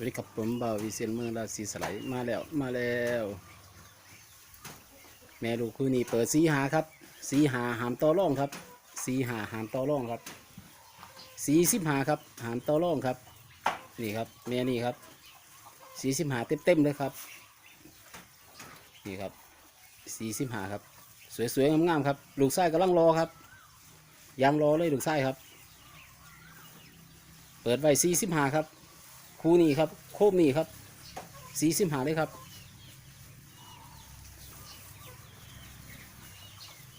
วัสดีครับผมบ่าววิเชียนเมืองราศีสไลมาแล้วมาแล้ว แม่ลูกคู่นี้เปิดสีหาครับ สีหาหามต่อร่องครับ สีหาหามต่อร่องครับ สีสิบหาครับ หามต่อร่องครับ นี่ครับ แม่นี่ครับ สีสิบหาเต็มเต็มเลยครับ นี่ครับ สีสิบหาครับ สวยๆงามๆครับ ลูกไส้กำลังรอครับยางรอเลยลูกไส้ครับ เปิดไว้สีสิบหาครับ คู่นี้ครับ โคมนี้ครับสีสิบหาเลยครับ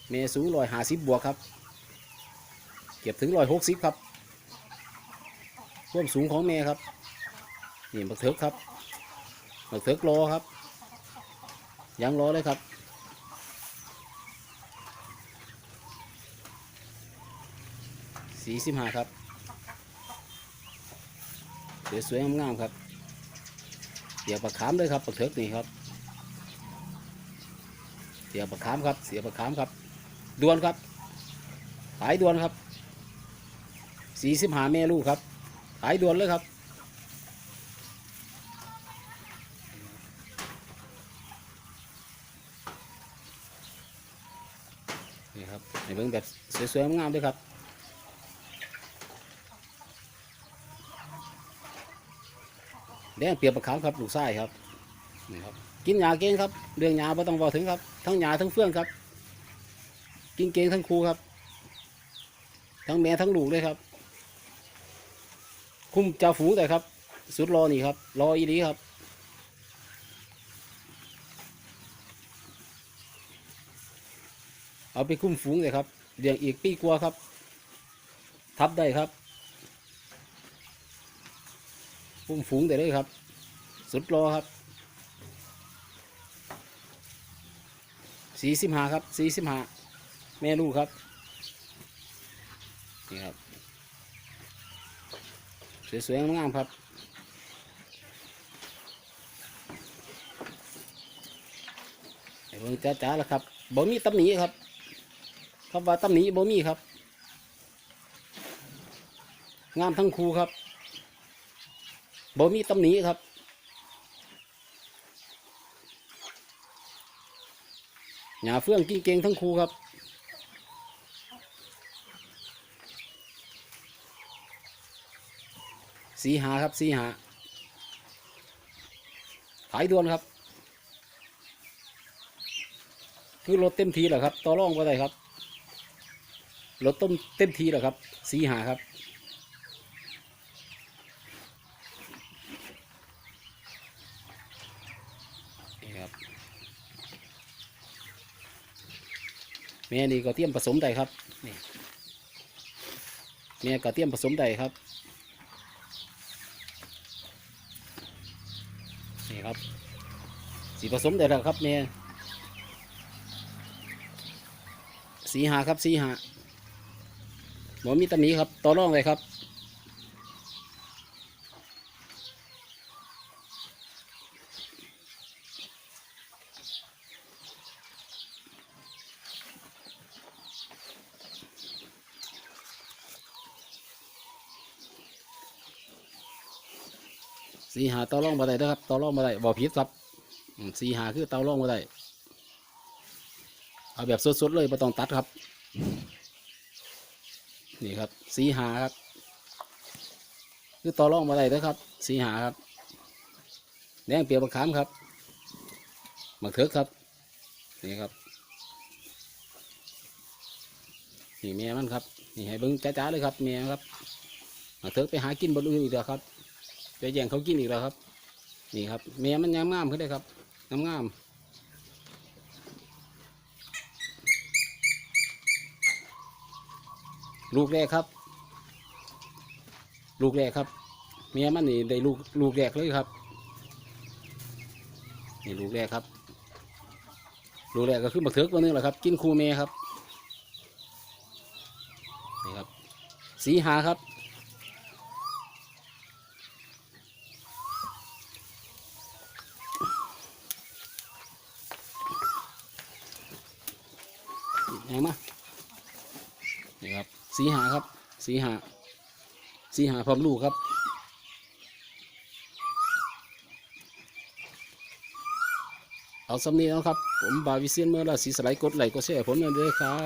เมสูงร้อยหาสิบบวกครับ เก็บถึงร้อยหกสิบครับควมสูงของเมครับ นี่บักเถิกครับบักเถิกรอครับ ยังรอเลยครับสีสิบห้าครับ สวยๆงามๆครับเสียบประคามเลยครับปักเถิกนี่ครับ เสียบประคามครับ เสียบประคามครับดวนครับ ขายดวนครับสี่สิบหาแม่ลูกครับ ขายดวนเลยครับนี่ครับให้เบิ่งแบบสวยๆงามๆด้วยครับ แดงเปียกประขามครับลูกไส้ครับนี่ครับ กินยาเก่งครับ เรื่องยาไม่ต้องบอกถึงครับ ทั้งยาทั้งเฟื่องครับ กินเก่งทั้งครูครับ ทั้งแม่ทั้งลูกเลยครับ คุ้มจ้าฝูงแต่ครับ สุดรอนี่ครับ รออีดีครับเอาไปคุ้มฝูงเลยครับเลี้ยงอีกปีกว่าครับ ทับได้ครับ พุ่มฝูงแต่เลยครับ สุดรอครับสี่สิบห้าครับสี่สิบห้าแม่ลูกครับ นี่ครับ สวยๆงามๆครับไอ้เบิ่งจ้าๆแล้วครับบ่มีตำหนิครับคำว่าตำหนิบ่มีครับ งามทั้งคู่ครับ บ่มีตำหนิครับ หญ้าเฟื่องกิ้งเกงทั้งคู่ครับสีหาครับสีหาขายด่วนครับ คือรถเต็มทีแหละครับ ต่อรองก็ได้ครับรถต้มเต็มทีแหละครับสีหาครับ นี่ครับ แม่นี่ก็เตรียมผสมได้ครับนี่แม่ก็เตรียมผสมได้ครับนี่ครับสีผสมได้แล้วครับแม่สีหาครับสีหาหมอมีตำหนี้ครับต่อรองเลยครับ สีหาเตาล่องมาได้นะครับเตาล่องมาได้บ่ผิดครับสีหาคือเตาล่องมาได้เอาแบบสดๆเลยไม่ต้องตัดครับ นี่ครับ สีหาครับ คือเตาล่องมาได้นะครับ สีหาครับแดงเปียกมะขามครับมะเขือครับ นี่ครับนี่เมียมันครับ นี่ให้เบิ้งจ้าๆเลยครับเมียครับมะเขือไปหากินบนอื่นอีกแล้วครับ ไปแย่งเขากินอีกแล้วครับ นี่ครับแม่มันยังงามขึ้นเลยครับงามงามลูกแรกครับ ลูกแรกครับเมียมันนี่ได้ลูกลูกแรกเลยครับนี่ลูกแรกครับ ลูกแรกก็คือบักเถิกตัวหนึงแหละครับ กินคูเมครับนี่ครับ สีหาครับ ห็นไหมนี่ครับ สีหาครับ สีหา สีหาพร้อมลูกครับ เอาสำเนียงครับ ผมบาวิเซียนเมื่อราศีสไลด์กดไหลก็แช่ผมนั่ด้วยครับ